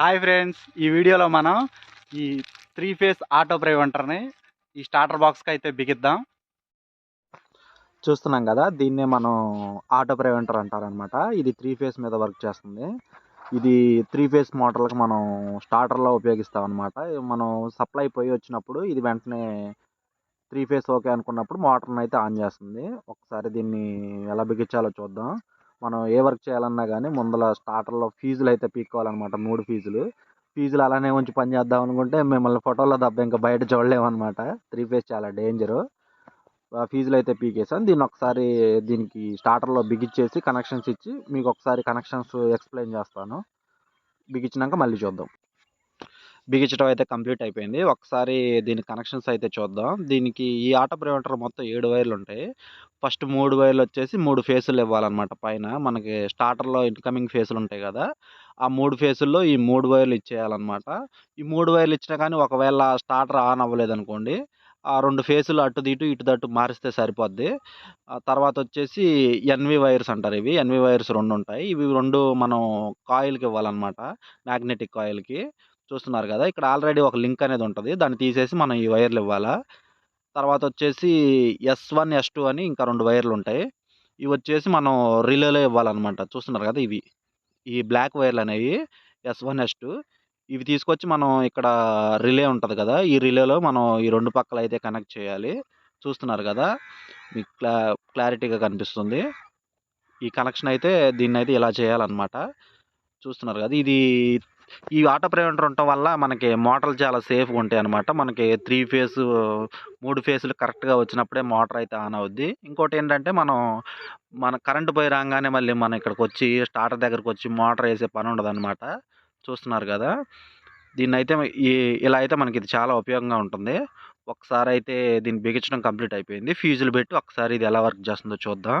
Hi friends ఈ వీడియోలో మనం ఈ త్రీ ఫేస్ ఆటో ప్రివెంటర్ని ఈ స్టార్టర్ బాక్స్కి అయితే బిగిద్దాం. చూస్తున్నాం కదా దీన్నే మనం ఆటో ప్రైవెంటర్ అంటారనమాట ఇది త్రీ ఫేస్ మీద వర్క్ చేస్తుంది. ఇది త్రీ ఫేస్ మోటార్లకు మనం స్టార్టర్లో ఉపయోగిస్తాం అనమాట మనం సప్లై పోయి వచ్చినప్పుడు ఇది వెంటనే త్రీ ఫేస్ ఓకే అనుకున్నప్పుడు మోటార్ని అయితే ఆన్ చేస్తుంది. ఒకసారి దీన్ని ఎలా బిగించాలో చూద్దాం. మనం ఏ వర్క్ చేయాలన్నా కానీ ముందల స్టార్టర్లో ఫీజులు అయితే పీక్కోవాలన్నమాట మూడు ఫీజులు. ఫీజులు అలానే ఉంచి పని చేద్దాం అనుకుంటే మిమ్మల్ని ఫోటోలో తప్ప ఇంకా బయట చూడలేమన్నమాట. త్రీ ఫేస్ చాలా డేంజరు. ఫీజులు అయితే పీకేసాను. దీన్ని ఒకసారి దీనికి స్టార్టర్లో బిగిచ్చేసి కనెక్షన్స్ ఇచ్చి మీకు ఒకసారి కనెక్షన్స్ ఎక్స్ప్లెయిన్ చేస్తాను. బిగించినాక మళ్ళీ చూద్దాం. బిగించడం అయితే కంప్లీట్ అయిపోయింది. ఒకసారి దీని కనెక్షన్స్ అయితే చూద్దాం. దీనికి ఈ ఆటో ప్రివెంటర్ మొత్తం ఏడు వైర్లు ఉంటాయి ఫస్ట్ మూడు వైర్లు వచ్చేసి మూడు ఫేసులు ఇవ్వాలన్నమాట పైన. మనకి స్టార్టర్లో ఇన్కమింగ్ ఫేసులు ఉంటాయి కదా! ఆ మూడు ఫేసుల్లో ఈ మూడు వైర్లు ఇచ్చేయాలన్నమాట. ఈ మూడు వైర్లు ఇచ్చినా కానీ ఒకవేళ స్టార్టర్ ఆన్ అవ్వలేదు అనుకోండి ఆ రెండు ఫేసులు అటు ఇటు ఇటు దట్టు మారిస్తే సరిపోద్ది. ఆ తర్వాత వచ్చేసి ఎన్వి వైర్స్ అంటారు ఇవి. ఎన్వి వైర్స్ రెండు ఉంటాయి. ఇవి రెండు మనం కాయిల్కి ఇవ్వాలన్నమాట మ్యాగ్నెటిక్ కాయిల్కి. చూస్తున్నారు కదా! ఇక్కడ ఆల్రెడీ ఒక లింక్ అనేది ఉంటుంది. దాన్ని తీసేసి మనం ఈ వైర్లు ఇవ్వాలా? తర్వాత వచ్చేసి ఎస్ వన్ ఎస్ టూ అని ఇంకా రెండు వైర్లు ఉంటాయి ఇవి వచ్చేసి మనం రిలేలో ఇవ్వాలన్నమాట. చూస్తున్నారు కదా ఇవి. ఈ బ్లాక్ వైర్లు అనేవి ఎస్ వన్ ఎస్ టూ. ఇవి తీసుకొచ్చి మనం ఇక్కడ రిలే ఉంటుంది కదా ఈ రిలేలో మనం ఈ రెండు పక్కల అయితే కనెక్ట్ చేయాలి. చూస్తున్నారు కదా మీకు క్లా క్లారిటీగా కనిపిస్తుంది. ఈ కనెక్షన్ అయితే దీన్ని అయితే ఇలా చేయాలన్నమాట. చూస్తున్నారు కదా ఇది ఈ ఆటో ప్రైవేటర్ ఉండటం వల్ల మనకి మోటార్లు చాలా సేఫ్గా ఉంటాయి అనమాట మనకి త్రీ ఫేస్ మూడు ఫేసులు కరెక్ట్గా వచ్చినప్పుడే మోటార్ అయితే ఆన్ అవుద్ది. ఇంకోటి ఏంటంటే మనం మన కరెంటు పోయి రాగానే మళ్ళీ మనం ఇక్కడికి వచ్చి స్టార్టర్ దగ్గరకు వచ్చి మోటార్ వేసే పని ఉండదు అనమాట చూస్తున్నారు కదా? దీన్ని అయితే ఈ ఇలా అయితే మనకి ఇది చాలా ఉపయోగంగా ఉంటుంది. ఒకసారి అయితే దీన్ని బిగించడం కంప్లీట్ అయిపోయింది. ఫీజులు పెట్టి ఒకసారి ఇది ఎలా వర్క్ చేస్తుందో చూద్దాం.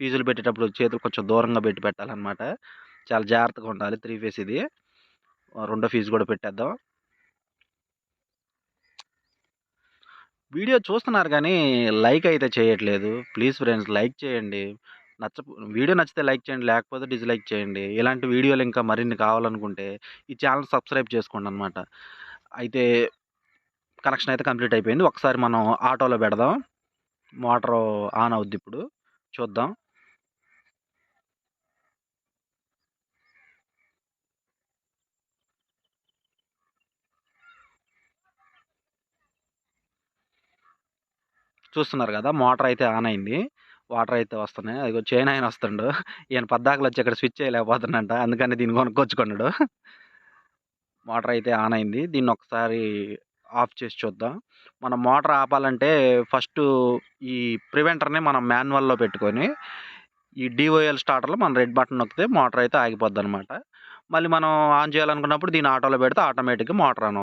ఫీజులు పెట్టేటప్పుడు చేతులు కొంచెం దూరంగా పెట్టి పెట్టాలన్నమాట. చాలా జాగ్రత్తగా ఉండాలి త్రీ ఫేస్ ఇది. రెండో ఫీజు కూడా పెట్టేద్దాం. వీడియో చూస్తున్నారు కానీ లైక్ అయితే చేయట్లేదు. ప్లీజ్ ఫ్రెండ్స్ లైక్ చేయండి. నచ్చ వీడియో నచ్చితే లైక్ చేయండి లేకపోతే డిస్లైక్ చేయండి. ఇలాంటి వీడియోలు ఇంకా మరిన్ని కావాలనుకుంటే ఈ ఛానల్ సబ్స్క్రైబ్ చేసుకోండి అనమాట అయితే కనెక్షన్ అయితే కంప్లీట్ అయిపోయింది. ఒకసారి మనం ఆటోలో పెడదాం. మోటార్ ఆన్ అవుద్ది ఇప్పుడు. చూద్దాం. చూస్తున్నారు కదా! మోటార్ అయితే ఆన్ అయింది. వాటర్ అయితే వస్తున్నాయి. అదిగో చైన్ ఆయన వస్తుండు. ఈయన పద్దాకలు వచ్చి ఇక్కడ స్విచ్ చేయలేకపోతున్నంట అందుకని దీన్ని కొనుక్కొచ్చుకున్నాడు. మోటార్ అయితే ఆన్ అయింది. దీన్ని ఒకసారి ఆఫ్ చేసి చూద్దాం. మనం మోటార్ ఆపాలంటే ఫస్ట్ ఈ ప్రివెంటర్ని మనం మాన్యువల్లో పెట్టుకొని ఈ డిఓఎల్ స్టార్టర్లో మనం రెడ్ బటన్ నొక్కితే మోటార్ అయితే ఆగిపోద్ది అనమాట మళ్ళీ మనం ఆన్ చేయాలనుకున్నప్పుడు దీన్ని ఆటోలో పెడితే ఆటోమేటిక్గా మోటార్ ఆన్ అవుతుంది